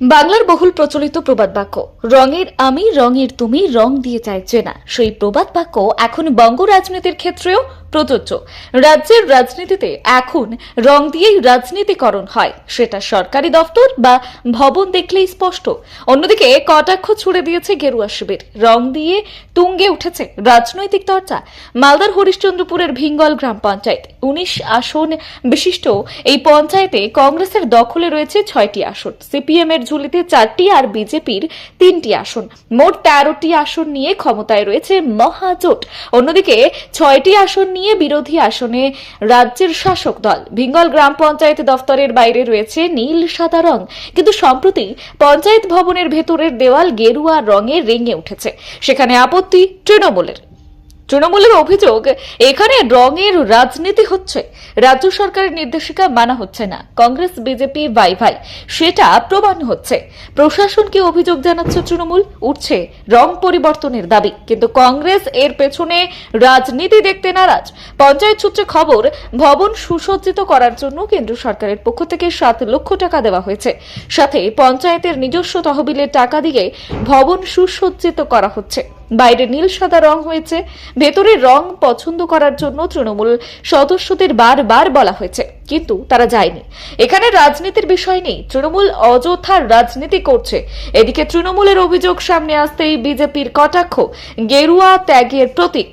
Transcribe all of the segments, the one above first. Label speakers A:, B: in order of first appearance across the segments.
A: বাংলার বহুল প্রচলিত প্রবাদ বাক্য, রঙের আমি, রঙের তুমি, রং দিয়ে চাইছে না সেই প্রবাদ বাক্য এখন বঙ্গ রাজনীতির ক্ষেত্রেও প্রযোজ্য। রাজ্যের রাজনীতিতে এখন রং দিয়েই রাজনীতিকরণ হয়। সেটা সরকারি দফতর বা ভবন দেখলেই স্পষ্ট। অন্যদিকে কটাক্ষ ছুড়ে দিয়েছে গেরুয়া শিবির। রং দিয়ে তুঙ্গে উঠেছে রাজনৈতিক চর্চা। মালদার হরিশ্চন্দ্রপুরের ভিঙ্গল গ্রাম পঞ্চায়েত। উনিশ আসন বিশিষ্ট এই পঞ্চায়েতে কংগ্রেসের দখলে রয়েছে ছয়টি আসন। সিপিএম এর ঝুলিতে চারটি আর বিজেপির তিনটি আসন। মোট তেরোটি আসন নিয়ে ক্ষমতায় রয়েছে মহাজোট। অন্যদিকে ছয়টি আসন নিয়ে বিরোধী আসনে রাজ্যের শাসক দল। ভিঙ্গল গ্রাম পঞ্চায়েত দফতরের বাইরে রয়েছে নীল, সাদা রং। কিন্তু সম্প্রতি পঞ্চায়েত ভবনের ভেতরের দেওয়াল গেরুয়া রঙে রেঙে উঠেছে। সেখানে আপত্তি তৃণমূলের। তৃণমূলের অভিযোগ, এখানে রঙের রাজনীতি হচ্ছে। রাজ্য সরকারের নির্দেশিকা মানা হচ্ছে না। কংগ্রেস, বিজেপি, ভাই ভাই, সেটা প্রমাণ হচ্ছে। প্রশাসনকে অভিযোগ জানাচ্ছে তৃণমূল? উঠছে রং পরিবর্তনের দাবি। কিন্তু কংগ্রেস এর পেছনে রাজনীতি দেখতে নারাজ। পঞ্চায়েত সূত্রে খবর, ভবন সুসজ্জিত করার জন্য কেন্দ্র সরকারের পক্ষ থেকে সাত লক্ষ টাকা দেওয়া হয়েছে। সাথে পঞ্চায়েতের নিজস্ব তহবিলের টাকা দিয়ে ভবন সুসজ্জিত করা হচ্ছে। বাইরে নীল সাদা রং হয়েছে, ভেতরে রং পছন্দ করার জন্য তৃণমূল সদস্যদের বারবার বলা হয়েছে, কিন্তু তারা যায়নি। এখানে রাজনীতির বিষয় নেই, তৃণমূল অযথার রাজনীতি করছে। এদিকে তৃণমূলের অভিযোগ সামনে আসতেই বিজেপির কটাক্ষ, গেরুয়া ত্যাগের প্রতীক।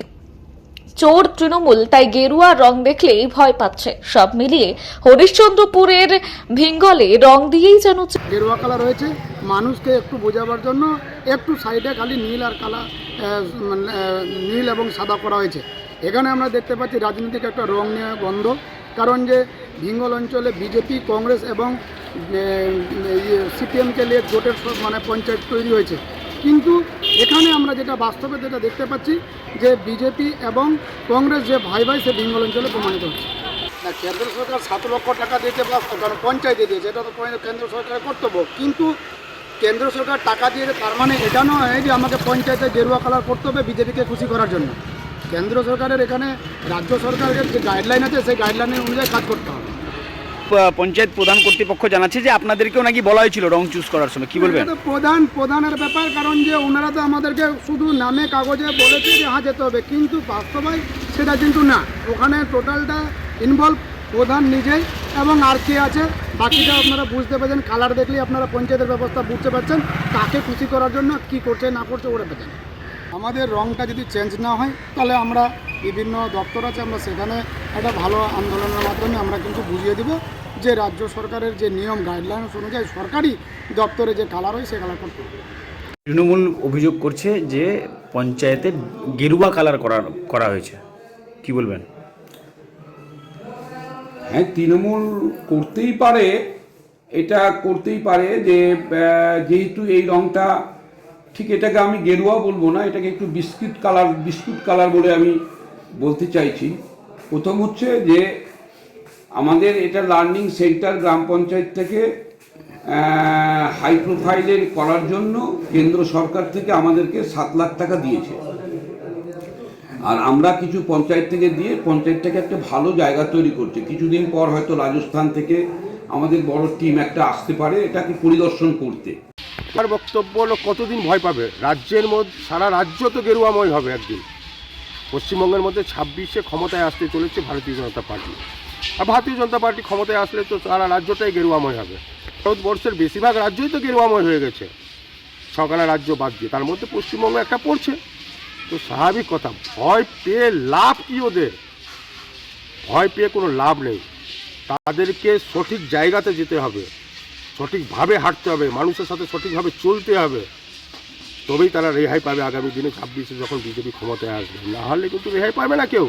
A: চোর তৃণমূল তাই গেরুয়া রং দেখলেই ভয় পাচ্ছে। সব মিলিয়ে হরিশ্চন্দ্রপুরের ভিঙ্গলে রং দিয়েই যেন
B: গেরুয়া কালার রয়েছে মানুষকে একটু বোঝাবার জন্য একটু সাইডে খালি নীল আর কালা মানে, নীল এবং সাদা করা হয়েছে। এখানে আমরা দেখতে পাচ্ছি রাজনৈতিক একটা রং নিয়ে গন্ধ। কারণ যে ভিঙ্গল অঞ্চলে বিজেপি কংগ্রেস এবং সিপিএমকে নিয়ে জোটের মানে পঞ্চায়েত তৈরি হয়েছে। কিন্তু এখানে আমরা যেটা বাস্তবে যেটা দেখতে পাচ্ছি যে বিজেপি এবং কংগ্রেস যে ভাই ভাই সে বেঙ্গল অঞ্চলে প্রমাণিত হচ্ছে। না, কেন্দ্র সরকার সাত লক্ষ টাকা ব্যস্ত কারণ পঞ্চায়েতে দিয়েছে, এটা তো কেন্দ্র সরকারের কর্তব্য। কিন্তু কেন্দ্র সরকার টাকা দিয়েছে তার মানে এটা নয় যে আমাকে পঞ্চায়েতে গেরুয়া কালার করতে হবে বিজেপিকে খুশি করার জন্য। কেন্দ্র সরকারের এখানে রাজ্য সরকারের যে গাইডলাইন আছে, সেই গাইডলাইনের অনুযায়ী কাজ করতে হবে।
C: পঞ্চায়েত প্রধান কর্তৃপক্ষ জানাচ্ছে যে আপনাদেরকেও নাকি বলা হয়েছিল রং চুজ করার সময়। কি বলবেন?
B: প্রধান, প্রধানের ব্যাপার, কারণ যে ওনারা তো আমাদেরকে শুধু নামে কাগজে বলেছে যে হ্যাঁ যেতে হবে, কিন্তু বাস্তবায় সেটা কিন্তু না। ওখানে টোটালটা ইনভলভ প্রধান নিজেই এবং আর কে আছে, বাকিটা আপনারা বুঝতে পারছেন কালার দেখলেই আপনারা পঞ্চায়েতের ব্যবস্থা বুঝতে পারছেন, কাকে খুশি করার জন্য, কি করছে, না করছে, ওরা পেতেন আমাদের রংটা যদি চেঞ্জ না হয় তাহলে আমরা বিভিন্ন দপ্তর আছে আমরা সেখানে একটা ভালো আন্দোলনের মাধ্যমে আমরা কিন্তু বুঝিয়ে দেবো যে রাজ্য সরকারের যে নিয়ম গাইডলাইন অনুযায়ী সরকারি দপ্তরে যে কালার হয় সে কালার করতে হবে।
C: তৃণমূল অভিযোগ করছে যে পঞ্চায়েতে গেরুয়া কালার করা করা হয়েছে। কি বলবেন?
D: হ্যাঁ তৃণমূল করতেই পারে এটা করতেই পারে যে যেহেতু এই রংটা ঠিক এটাকে আমি গেরুয়া বলব না, এটাকে একটু বিস্কুট কালার বিস্কুট কালার বলে আমি বলতে চাইছি। প্রথম হচ্ছে যে আমাদের এটা লার্নিং সেন্টার গ্রাম পঞ্চায়েত থেকে হাই প্রোফাইলের করার জন্য কেন্দ্র সরকার থেকে আমাদেরকে সাত লাখ টাকা দিয়েছে। আর আমরা কিছু পঞ্চায়েত থেকে দিয়ে পঞ্চায়েতটাকে একটা ভালো জায়গা তৈরি করছি। কিছুদিন পর হয়তো রাজস্থান থেকে আমাদের বড় টিম একটা আসতে পারে, এটাকে পরিদর্শন করতে।
E: আমার বক্তব্য হলো, কতদিন ভয় পাবে? রাজ্যের মধ্যে, সারা রাজ্য তো গেরুয়াময় হবে একদিন। পশ্চিমবঙ্গের মধ্যে ছাব্বিশে ক্ষমতায় আসতে চলেছে ভারতীয় জনতা পার্টি। আর ভারতীয় জনতা পার্টি ক্ষমতায় আসলে তো সারা রাজ্যটাই গেরুয়াময় হবে। ভারতবর্ষের বেশিরভাগ রাজ্যই তো গেরুয়াময় হয়ে গেছে। সকালে রাজ্য বাদ দিয়ে, তার মধ্যে পশ্চিমবঙ্গ একটা পড়ছে। তো স্বাভাবিক কথা, ভয় পেয়ে লাভ কি ওদের? ভয় পেয়ে কোনো লাভ নেই। তাদেরকে সঠিক জায়গাতে যেতে হবে। সঠিকভাবে হাঁটতে হবে, মানুষের সাথে সঠিকভাবে চলতে হবে। তবেই তারা রেহাই পাবে আগামী দিনে ছাব্বিশে যখন বিজেপি ক্ষমতায় আসবে। না হলে কিন্তু রেহাই পাবে না কেউ।